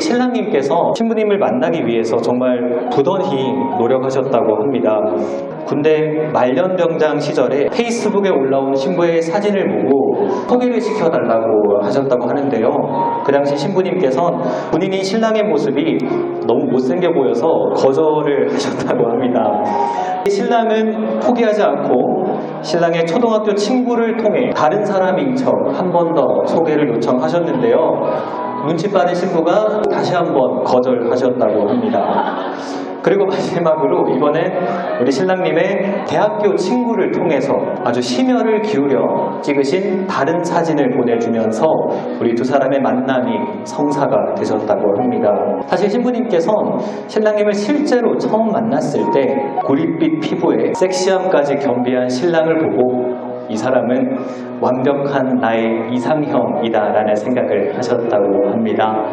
신랑님께서 신부님을 만나기 위해서 정말 부단히 노력하셨다고 합니다. 군대 말년병장 시절에 페이스북에 올라온 신부의 사진을 보고 소개를 시켜달라고 하셨다고 하는데요. 그 당시 신부님께서는 본인이 신랑의 모습이 너무 못생겨 보여서 거절을 하셨다고 합니다. 신랑은 포기하지 않고 신랑의 초등학교 친구를 통해 다른 사람인 척 한 번 더 소개를 요청하셨는데요. 눈치 빠른 신부가 다시 한번 거절하셨다고 합니다. 그리고 마지막으로 이번엔 우리 신랑님의 대학교 친구를 통해서 아주 심혈을 기울여 찍으신 다른 사진을 보내주면서 우리 두 사람의 만남이 성사가 되셨다고 합니다. 사실 신부님께서는 신랑님을 실제로 처음 만났을 때 구릿빛 피부에 섹시함까지 겸비한 신랑을 보고 이 사람은 완벽한 나의 이상형이다라는 생각을 하셨다고 합니다.